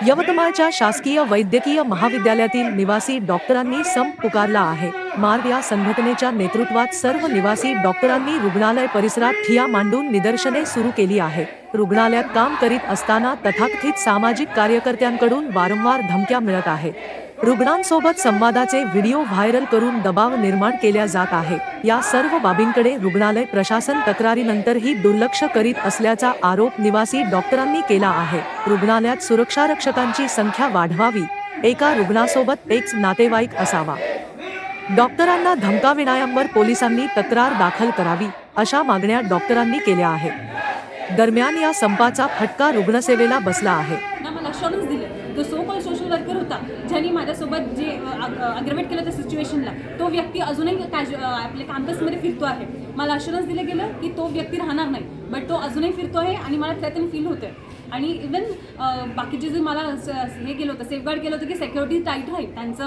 यवतमाळच्या शासकीय वैद्यकीय महाविद्यालयातील निवासी डॉक्टरांनी संप पुकारला आहे. मार्ग या संघटनेच्या नेतृत्वात सर्व निवासी डॉक्टरांनी रुग्णालय परिसरात ठिया मांडून निदर्शने सुरू केली आहे. रुग्णालयात काम करीत असताना तथाकथित सामाजिक कार्यकर्त्यांकडून वारंवार धमक्या मिळत आहेत. रुग्णांसोबत संवादाचे व्हिडिओ व्हायरल करून दबाव निर्माण केल्या जात आहे. या सर्व बाबींकडे रुग्णालय प्रशासन तक्रारीनंतरही दुर्लक्ष करीत असल्याचा आरोप निवासी डॉक्टरांनी केला आहे. रुग्णालयात सुरक्षारक्षकांची संख्या वाढवावी एका रुग्णासोबत एक नातेवाईक असावा. डॉक्टरांना धमकाविणाऱ्यांवर पोलिसांनी तक्रार दाखल करावी अशा मागण्या डॉक्टरांनी केल्या आहेत. दरम्यान या संपाचा फटका रुग्णसेवेला बसला आहे. ना अशुरन्स दिले. जो सो कॉल सोशल वर्कर होता ज्यांनी माझ्यासोबत जे अग्रमेट केलं त्या सिच्युएशनला तो व्यक्ती अजूनही कॅजु आपल्या कॅम्पसमध्ये फिरतो आहे. मला अशुरन्स दिलं गेलं की तो व्यक्ती राहणार नाही बट तो अजूनही फिरतो आहे आणि मला त्यातून फील होतं आणि इवन बाकीचे जे मला हे केलं होतं सेफगार्ड केलं होतं की सेक्युरिटी टाईट राहील त्यांचं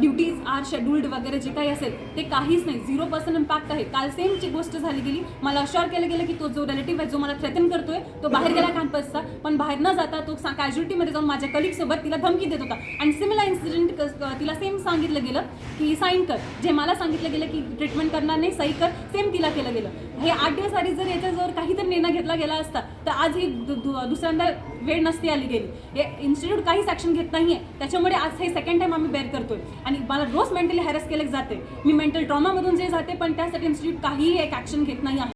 ड्युटीज आर शेड्युल्ड वगैरे जे काही असेल ते काहीच नाही. झिरो पर्सेंट इम्पॅक्ट आहे. काल सेमची गोष्ट झाली गेली. मला अश्योर केलं गेलं की तो जो रिलेटिव्ह आहे जो मला थ्रेटन करतोय तो बाहेर गेला कॅम्पसचा पण बाहेर न जाता तो कॅज्युलिटीमध्ये जाऊन माझ्या कलिगसोबत तिला धमकी देत होता. आणि सिमिलर इन्सिडेंट तिला सेम सांगितलं गेलं की साईन कर. जे मला सांगितलं गेलं की ट्रीटमेंट करणार नाही सही कर. सेम तिला केलं गेलं. हे आठ दिवस आधी जर याच्याजवळ काहीतरी निर्णय घेतला गेला असता तर आज ही दु- दु- दुसऱ्यांदा वेळ नसती आली गेली. हे इन्स्टिट्यूट काहीच ॲक्शन घेत नाही आहे त्याच्यामुळे आज हे सेकंड टाइम आम्ही बेअर करतोय. आणि मला रोज मेंटली हॅरस केले जाते मी मेंटल ट्रॉमामधून जे जाते पण त्यासाठी इन्स्टिट्यूट काहीही एक ॲक्शन घेत नाही आहे.